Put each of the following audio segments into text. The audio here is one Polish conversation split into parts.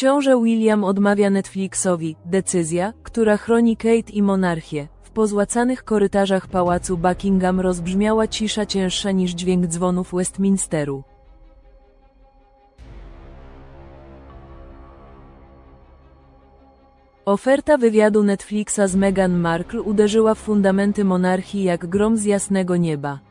Książę William odmawia Netflixowi, decyzja, która chroni Kate i monarchię. W pozłacanych korytarzach pałacu Buckingham rozbrzmiała cisza cięższa niż dźwięk dzwonów Westminsteru. Oferta wywiadu Netflixa z Meghan Markle uderzyła w fundamenty monarchii jak grom z jasnego nieba.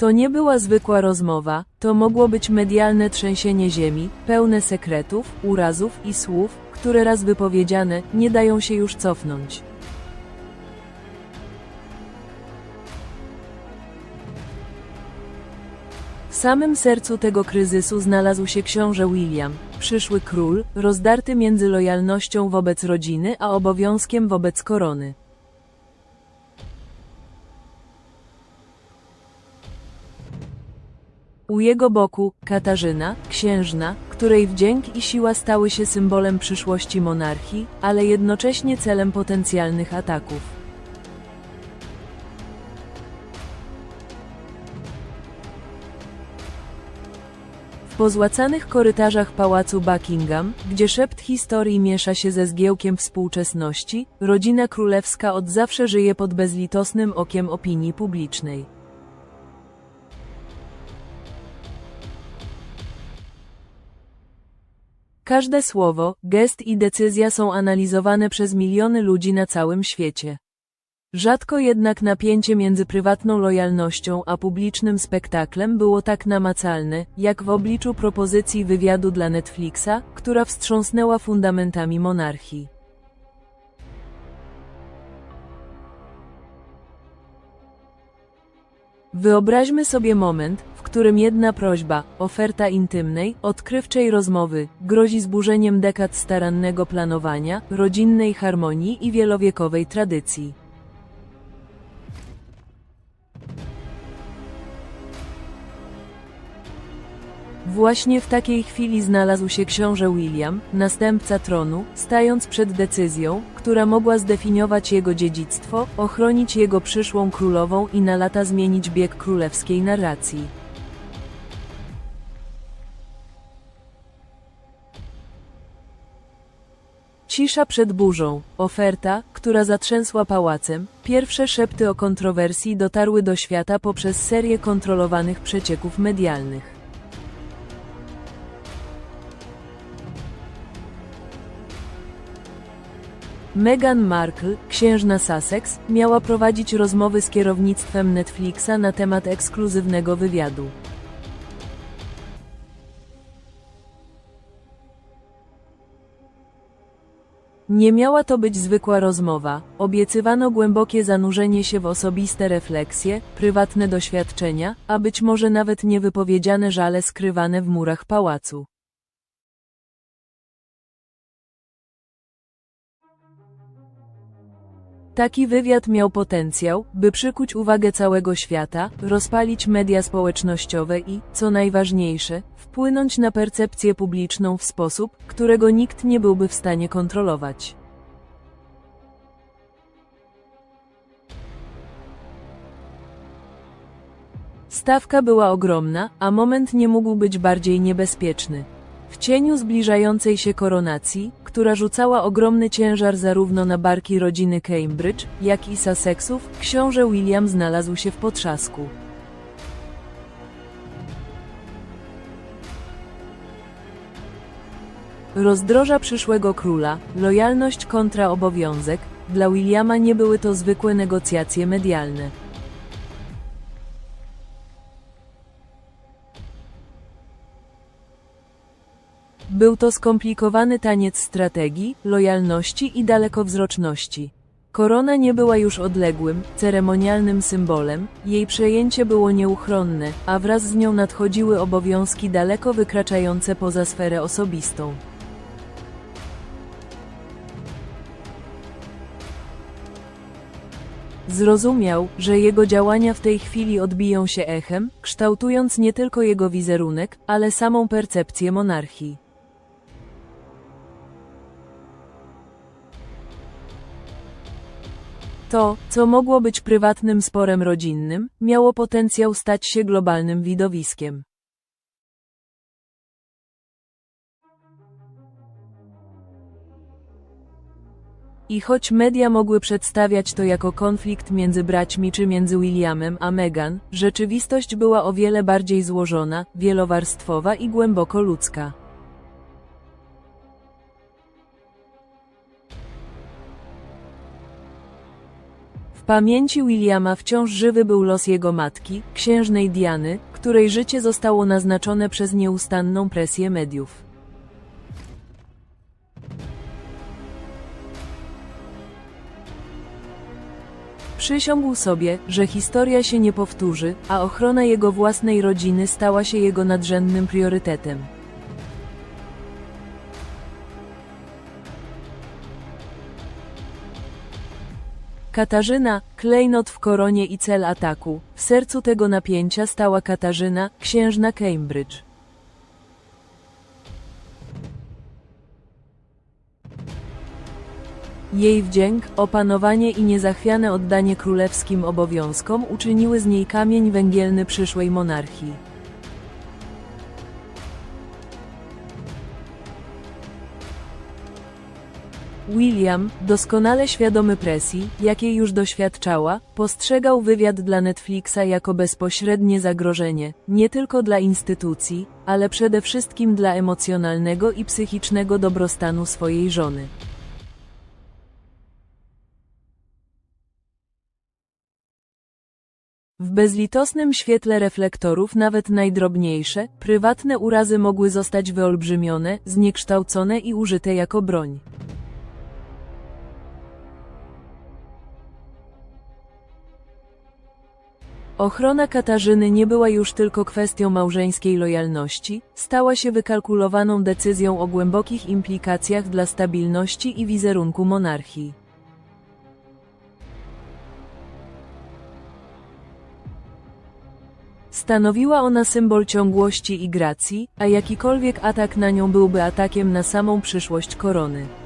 To nie była zwykła rozmowa, to mogło być medialne trzęsienie ziemi, pełne sekretów, urazów i słów, które raz wypowiedziane, nie dają się już cofnąć. W samym sercu tego kryzysu znalazł się książę William, przyszły król, rozdarty między lojalnością wobec rodziny a obowiązkiem wobec korony. U jego boku Katarzyna, księżna, której wdzięk i siła stały się symbolem przyszłości monarchii, ale jednocześnie celem potencjalnych ataków. W pozłacanych korytarzach pałacu Buckingham, gdzie szept historii miesza się ze zgiełkiem współczesności, rodzina królewska od zawsze żyje pod bezlitosnym okiem opinii publicznej. Każde słowo, gest i decyzja są analizowane przez miliony ludzi na całym świecie. Rzadko jednak napięcie między prywatną lojalnością a publicznym spektaklem było tak namacalne, jak w obliczu propozycji wywiadu dla Netflixa, która wstrząsnęła fundamentami monarchii. Wyobraźmy sobie moment, w którym jedna prośba, oferta intymnej, odkrywczej rozmowy, grozi zburzeniem dekad starannego planowania, rodzinnej harmonii i wielowiekowej tradycji. Właśnie w takiej chwili znalazł się książę William, następca tronu, stając przed decyzją, która mogła zdefiniować jego dziedzictwo, ochronić jego przyszłą królową i na lata zmienić bieg królewskiej narracji. Cisza przed burzą, oferta, która zatrzęsła pałacem, pierwsze szepty o kontrowersji dotarły do świata poprzez serię kontrolowanych przecieków medialnych. Meghan Markle, księżna Sussex, miała prowadzić rozmowy z kierownictwem Netflixa na temat ekskluzywnego wywiadu. Nie miała to być zwykła rozmowa, obiecywano głębokie zanurzenie się w osobiste refleksje, prywatne doświadczenia, a być może nawet niewypowiedziane żale skrywane w murach pałacu. Taki wywiad miał potencjał, by przykuć uwagę całego świata, rozpalić media społecznościowe i, co najważniejsze, wpłynąć na percepcję publiczną w sposób, którego nikt nie byłby w stanie kontrolować. Stawka była ogromna, a moment nie mógł być bardziej niebezpieczny. W cieniu zbliżającej się koronacji, która rzucała ogromny ciężar zarówno na barki rodziny Cambridge, jak i Sussexów, książę William znalazł się w potrzasku. Rozdroża przyszłego króla, lojalność kontra obowiązek, dla Williama nie były to zwykłe negocjacje medialne. Był to skomplikowany taniec strategii, lojalności i dalekowzroczności. Korona nie była już odległym, ceremonialnym symbolem, jej przejęcie było nieuchronne, a wraz z nią nadchodziły obowiązki daleko wykraczające poza sferę osobistą. Zrozumiał, że jego działania w tej chwili odbiją się echem, kształtując nie tylko jego wizerunek, ale samą percepcję monarchii. To, co mogło być prywatnym sporem rodzinnym, miało potencjał stać się globalnym widowiskiem. I choć media mogły przedstawiać to jako konflikt między braćmi czy między Williamem a Meghan, rzeczywistość była o wiele bardziej złożona, wielowarstwowa i głęboko ludzka. Pamięci Williama wciąż żywy był los jego matki, księżnej Diany, której życie zostało naznaczone przez nieustanną presję mediów. Przysiągł sobie, że historia się nie powtórzy, a ochrona jego własnej rodziny stała się jego nadrzędnym priorytetem. Katarzyna, klejnot w koronie i cel ataku. W sercu tego napięcia stała Katarzyna, księżna Cambridge. Jej wdzięk, opanowanie i niezachwiane oddanie królewskim obowiązkom uczyniły z niej kamień węgielny przyszłej monarchii. William, doskonale świadomy presji, jakiej już doświadczała, postrzegał wywiad dla Netflixa jako bezpośrednie zagrożenie, nie tylko dla instytucji, ale przede wszystkim dla emocjonalnego i psychicznego dobrostanu swojej żony. W bezlitosnym świetle reflektorów nawet najdrobniejsze, prywatne urazy mogły zostać wyolbrzymione, zniekształcone i użyte jako broń. Ochrona Katarzyny nie była już tylko kwestią małżeńskiej lojalności, stała się wykalkulowaną decyzją o głębokich implikacjach dla stabilności i wizerunku monarchii. Stanowiła ona symbol ciągłości i gracji, a jakikolwiek atak na nią byłby atakiem na samą przyszłość korony.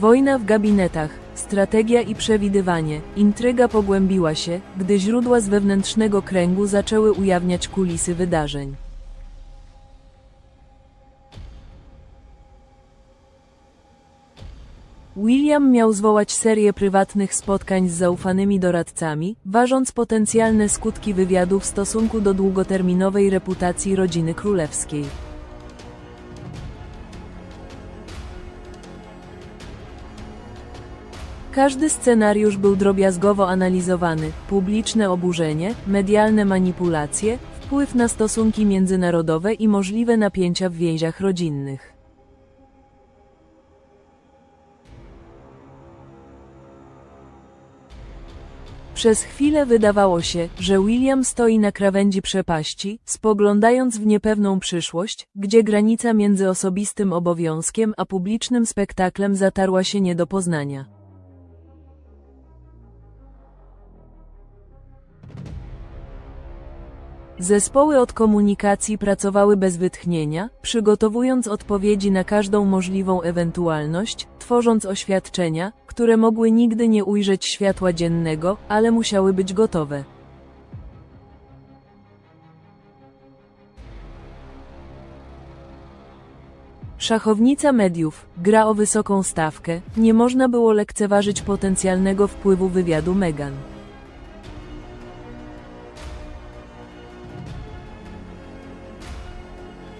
Wojna w gabinetach, strategia i przewidywanie, intryga pogłębiła się, gdy źródła z wewnętrznego kręgu zaczęły ujawniać kulisy wydarzeń. William miał zwołać serię prywatnych spotkań z zaufanymi doradcami, ważąc potencjalne skutki wywiadu w stosunku do długoterminowej reputacji rodziny królewskiej. Każdy scenariusz był drobiazgowo analizowany, publiczne oburzenie, medialne manipulacje, wpływ na stosunki międzynarodowe i możliwe napięcia w więziach rodzinnych. Przez chwilę wydawało się, że William stoi na krawędzi przepaści, spoglądając w niepewną przyszłość, gdzie granica między osobistym obowiązkiem a publicznym spektaklem zatarła się nie do poznania. Zespoły od komunikacji pracowały bez wytchnienia, przygotowując odpowiedzi na każdą możliwą ewentualność, tworząc oświadczenia, które mogły nigdy nie ujrzeć światła dziennego, ale musiały być gotowe. Szachownica mediów, gra o wysoką stawkę, nie można było lekceważyć potencjalnego wpływu wywiadu Meghan.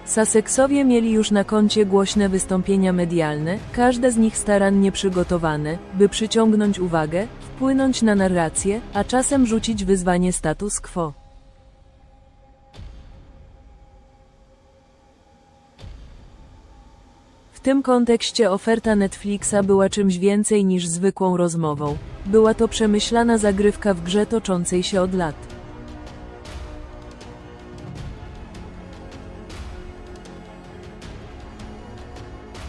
Sussexowie mieli już na koncie głośne wystąpienia medialne, każde z nich starannie przygotowane, by przyciągnąć uwagę, wpłynąć na narrację, a czasem rzucić wyzwanie status quo. W tym kontekście oferta Netflixa była czymś więcej niż zwykłą rozmową. Była to przemyślana zagrywka w grze toczącej się od lat.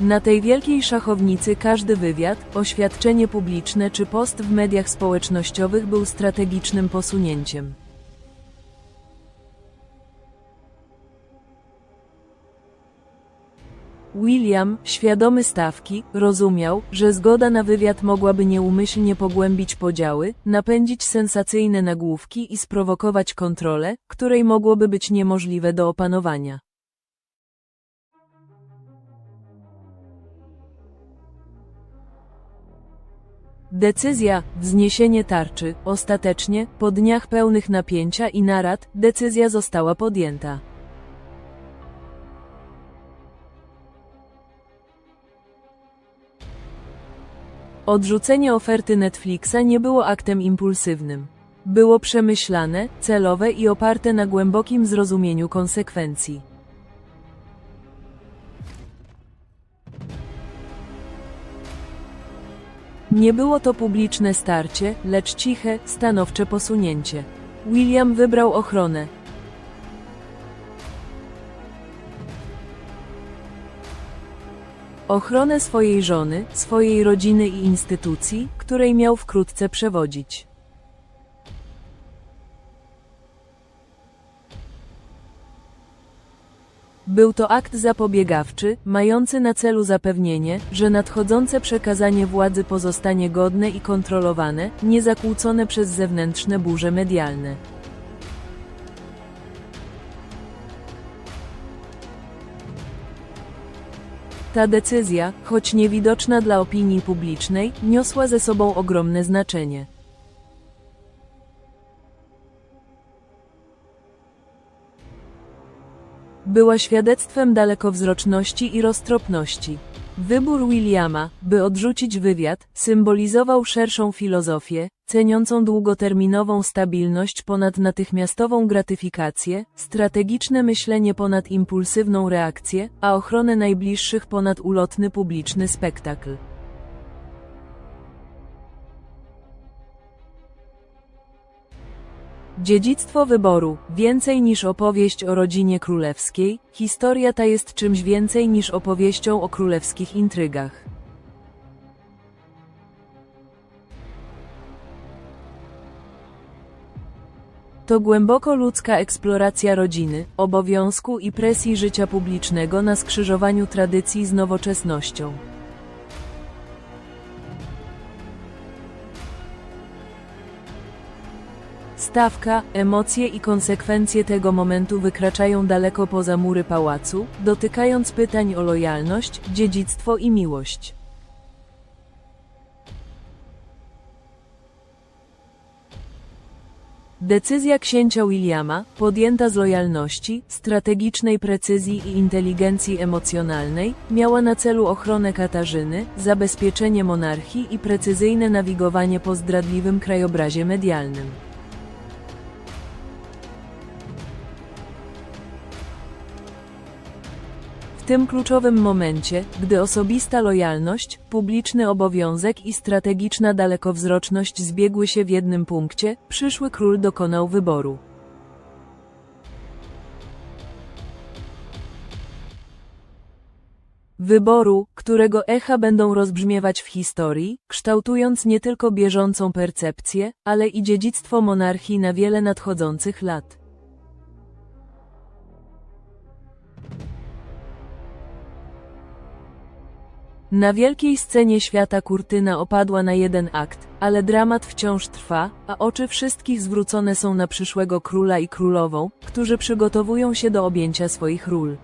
Na tej wielkiej szachownicy każdy wywiad, oświadczenie publiczne czy post w mediach społecznościowych był strategicznym posunięciem. William, świadomy stawki, rozumiał, że zgoda na wywiad mogłaby nieumyślnie pogłębić podziały, napędzić sensacyjne nagłówki i sprowokować kontrolę, której mogłoby być niemożliwe do opanowania. Decyzja, wzniesienie tarczy, ostatecznie, po dniach pełnych napięcia i narad, decyzja została podjęta. Odrzucenie oferty Netflixa nie było aktem impulsywnym. Było przemyślane, celowe i oparte na głębokim zrozumieniu konsekwencji. Nie było to publiczne starcie, lecz ciche, stanowcze posunięcie. William wybrał ochronę. Ochronę swojej żony, swojej rodziny i instytucji, której miał wkrótce przewodzić. Był to akt zapobiegawczy, mający na celu zapewnienie, że nadchodzące przekazanie władzy pozostanie godne i kontrolowane, niezakłócone przez zewnętrzne burze medialne. Ta decyzja, choć niewidoczna dla opinii publicznej, niosła ze sobą ogromne znaczenie. Była świadectwem dalekowzroczności i roztropności. Wybór Williama, by odrzucić wywiad, symbolizował szerszą filozofię, ceniącą długoterminową stabilność ponad natychmiastową gratyfikację, strategiczne myślenie ponad impulsywną reakcję, a ochronę najbliższych ponad ulotny publiczny spektakl. Dziedzictwo wyboru, więcej niż opowieść o rodzinie królewskiej, historia ta jest czymś więcej niż opowieścią o królewskich intrygach. To głęboko ludzka eksploracja rodziny, obowiązku i presji życia publicznego na skrzyżowaniu tradycji z nowoczesnością. Stawka, emocje i konsekwencje tego momentu wykraczają daleko poza mury pałacu, dotykając pytań o lojalność, dziedzictwo i miłość. Decyzja księcia Williama, podjęta z lojalności, strategicznej precyzji i inteligencji emocjonalnej, miała na celu ochronę Katarzyny, zabezpieczenie monarchii i precyzyjne nawigowanie po zdradliwym krajobrazie medialnym. Tym kluczowym momencie, gdy osobista lojalność, publiczny obowiązek i strategiczna dalekowzroczność zbiegły się w jednym punkcie, przyszły król dokonał wyboru. Wyboru, którego echa będą rozbrzmiewać w historii, kształtując nie tylko bieżącą percepcję, ale i dziedzictwo monarchii na wiele nadchodzących lat. Na wielkiej scenie świata kurtyna opadła na jeden akt, ale dramat wciąż trwa, a oczy wszystkich zwrócone są na przyszłego króla i królową, którzy przygotowują się do objęcia swoich ról.